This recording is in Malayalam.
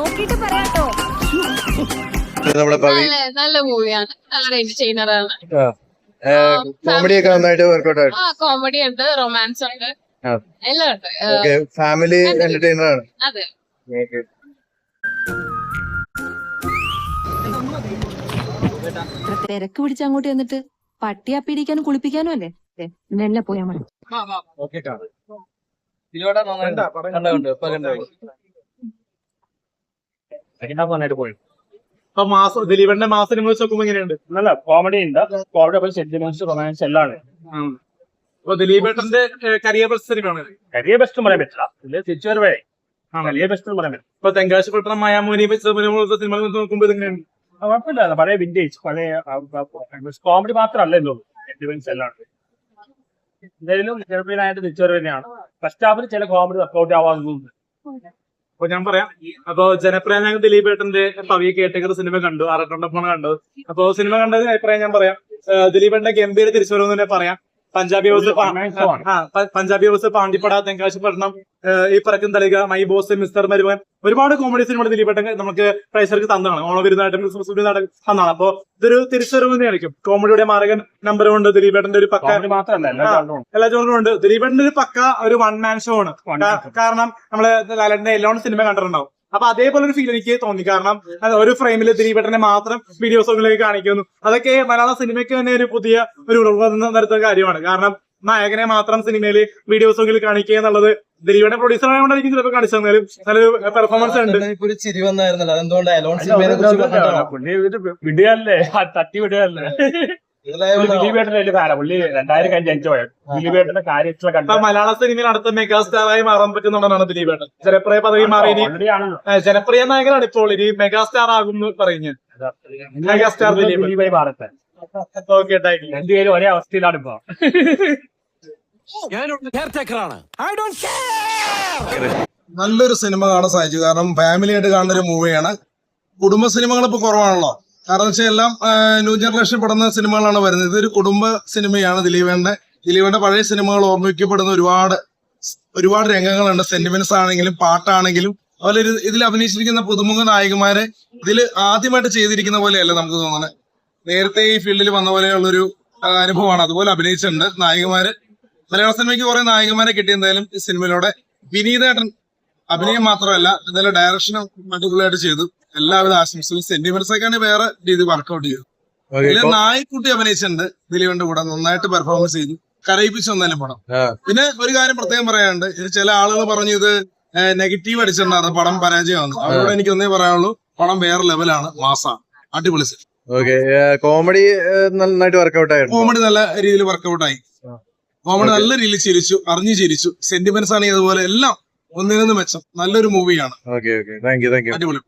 പറയാട്ടോ. നമ്മുടെ നല്ല മൂവിയാണ്. നല്ല എന്റർടൈനറാണ് കോമഡി ഒക്കെ നന്നായിട്ട് വർക്ക്ഔട്ട് ആയിട്ട് ആ കോമഡി ഉണ്ട് റൊമാൻസ് ഉണ്ട്. ആ. എല്ലാം ഉണ്ട്. ഫാമിലി എന്റർടൈനർ ആണ്. അതെ. തിരക്ക് പിടിച്ച് അങ്ങോട്ട് ചെന്നിട്ട് പട്ടിയെ പിടിക്കാനും കുളിപ്പിക്കാനും അല്ലേ? ദേ, ഇന്നെല്ലാം പോയാ മതി അപ്പൊ മാസം ദിലീപന്റെ മാസം നിങ്ങൾ വെച്ച് നോക്കുമ്പോ എങ്ങനെയുണ്ട് നല്ല കോമഡി ഉണ്ട്. കോമഡി അപ്പോൾ സെന്റിമെന്റ്സ് റൊമാൻസ് എല്ലാം ഉണ്ട് അപ്പൊ ദിലീപേട്ടന്റെ കരിയർ സിനിമയാണ് കരിയർ ബെസ്റ്റ് പറയാൻ പറ്റില്ല. ഇതിൽ തിരിച്ചു വരവേ കരിയർ ബെസ്റ്റ് പറയാൻ പറ്റില്ല. ഇപ്പൊ തെങ്കാശി പട്ടണം മായാമോനി സിനിമ നോക്കുമ്പോ ഇതെങ്ങനെയാണ് ആ, കുഴപ്പമില്ല. പഴയ വിന്റേജ് പഴയ കോമഡി മാത്രമല്ല എന്നുള്ളൂ സെന്റിമെന്റ്സ് എല്ലാം എന്തായാലും ചെറുപ്പനായിട്ട് തിരിച്ചു വരവ് തന്നെയാണ്. ഫസ്റ്റ് ഹാഫിൽ ചില കോമഡി വർക്കൗട്ട് ആവാറുണ്ട് അപ്പൊ ഞാൻ പറയാം അപ്പൊ ജനപ്രിയ ഞങ്ങൾ ദിലീപേട്ടന്റെ പവിയെ കേട്ടേക്കുന്ന സിനിമ കണ്ടു ആറട്ടണ്ടപ്പോണ് കണ്ടു. അപ്പൊ സിനിമ കണ്ടതിന് അഭിപ്രായം ഞാൻ പറയാം ദിലീപ് ഏട്ടന്റെ ഗംഭീര തിരിച്ചുവരവ് തന്നെ പറയാം. പഞ്ചാബി ഹൗസ് പഞ്ചാബി ഹൗസ് പാണ്ടിപ്പട തെങ്കാശി പട്ടണം ഈ Parakkum Thalika My Boss Mister മരുവൻ ഒരുപാട് കോമഡി സിനിമ ദിലീപേട്ടൻ നമുക്ക് പ്രേക്ഷകർക്ക് തന്നതാണ്. ഓണവിരുന്നായിട്ടും ക്രിസ്മസ് വിരുന്നായിട്ടും തന്നതാണ്. അപ്പൊ ഇതൊരു തിരിച്ചുവരവ് തന്നെയായിരിക്കും. കോമഡിയുടെ മാരകൻ നമ്പർ ഉണ്ട് ദിലീപേട്ടന്റെ ഒരു പക്ക എല്ലാ ജോണും ജോണറും ഉണ്ട്. ദിലീപേട്ടന്റെ ഒരു പക്ക ഒരു വൺ മാൻ ഷോ ആണ്. കാരണം നമ്മൾ ലാലന്റെ എല്ലാ സിനിമ കണ്ടിട്ടുണ്ടാവും. അപ്പൊ അതേപോലെ ഒരു ഫീൽ എനിക്ക് തോന്നി. കാരണം ഒരു ഫ്രെയിമിൽ ദിലീപേട്ടനെ മാത്രം വീഡിയോസുകളിലേക്ക് കാണിക്കുന്നു. അതൊക്കെ മലയാള സിനിമയ്ക്ക് തന്നെ ഒരു പുതിയ ഒരു ഉണർവ് നിർത്തുന്ന കാര്യമാണ്. കാരണം നായകനെ മാത്രം സിനിമയിൽ വീഡിയോ സോങ്ങിൽ കാണിക്കുക എന്നുള്ളത് ദിലീപേട്ടൻ പ്രൊഡ്യൂസർ ആയതുകൊണ്ടായിരിക്കും ചിലപ്പോൾ കാണിച്ചു തന്നാലും നല്ലൊരു പെർഫോമൻസ് ഉണ്ട്. ഇപ്പൊ ഒരു ചിരി വന്നായിരുന്നല്ലോ. അതെന്തുകൊണ്ട് വിടുകയല്ലേ? തട്ടി വിടുകയല്ലേ? മലയാള സിനിമയിൽ അടുത്ത മെഗാസ്റ്റാറായി മാറാൻ പറ്റുന്നതാണ് ദിലീപേട്ടൻ. ജനപ്രിയ പദവി മാറി ജനപ്രിയ നായകനാണ് ഇപ്പോൾ ഇനി മെഗാസ്റ്റാർ ആകും എന്ന് പറയുന്നത്. Megastar Dileep. Okay thank you രണ്ടുപേരും ഒരേ അവസ്ഥയിലാണ് ഇപ്പൊ. നല്ലൊരു സിനിമ കാണാൻ സാധിച്ചു. കാരണം ഫാമിലി ആയിട്ട് കാണുന്ന ഒരു മൂവിയാണ് കുടുംബ സിനിമകൾ ഇപ്പൊ കുറവാണല്ലോ. കാരണം വെച്ചാൽ എല്ലാം ന്യൂ ജനറേഷൻ പെടുന്ന സിനിമകളാണ് വരുന്നത്. ഇതൊരു കുടുംബ സിനിമയാണ് ദിലീപേന്റെ. ദിലീപേന്റെ പഴയ സിനിമകൾ ഓർമ്മിക്കപ്പെടുന്ന ഒരുപാട് ഒരുപാട് രംഗങ്ങളുണ്ട്. സെന്റിമെന്റ്സ് ആണെങ്കിലും പാട്ടാണെങ്കിലും. അതുപോലെ ഒരു- ഇതിൽ അഭിനയിച്ചിരിക്കുന്ന പുതുമുഖ നായകന്മാരെ ഇതിൽ ആദ്യമായിട്ട് ചെയ്തിരിക്കുന്ന പോലെയല്ല നമുക്ക് തോന്നുന്നത്. നേരത്തെ ഈ ഫീൽഡിൽ വന്ന പോലെയുള്ളൊരു അനുഭവമാണ്. അതുപോലെ അഭിനയിച്ചിട്ടുണ്ട് നായകന്മാര് മലയാള സിനിമയ്ക്ക് കുറെ നായകന്മാരെ കിട്ടി. എന്തായാലും ഈ സിനിമയിലൂടെ വിനീതേട്ടൻ അഭിനയം മാത്രമല്ല എന്തായാലും ഡയറക്ഷനും അടിപൊളിയായിട്ട് ചെയ്തു. എല്ലാവിധ ആശംസകളും. സെന്റിമെന്റ്സ് ഒക്കെയാണ് വേറെ രീതി വർക്ക്ഔട്ട് ചെയ്തു Okay. ഇതിൽ നായ്ക്കുട്ടി അഭിനയിച്ചിട്ടുണ്ട് ദിലീപിന്റെ കൂടെ. നന്നായിട്ട് പെർഫോമൻസ് ചെയ്തു. കരയിപ്പിച്ചു വന്നാലും പടം. പിന്നെ ഒരു കാര്യം പ്രത്യേകം പറയാനുണ്ട്. ഇത് ചില ആളുകൾ പറഞ്ഞു ഇത് നെഗറ്റീവ് അടിച്ചിട്ടുണ്ടായിരുന്നു. പടം പരാജയമാണ്. അതുകൊണ്ട് എനിക്ക് ഒന്നേ പറയാനുള്ളൂ. പടം വേറെ ലെവലാണ് മാസാണ്. അടിപൊളി കോമഡി നന്നായിട്ട് വർക്ക്ഔട്ട് ആയിരുന്നു. കോമഡി നല്ല രീതിയിൽ വർക്ക്ഔട്ട് ആയി. കോമഡി നല്ല രീതിയിൽ ചിരിച്ചു അറിഞ്ഞു ചിരിച്ചു. സെന്റിമെന്റ്സ് ആണെങ്കിൽ അതുപോലെ എല്ലാം ഒന്നിനൊന്ന് മെച്ചം. നല്ലൊരു മൂവിയാണ് അടിപൊളി.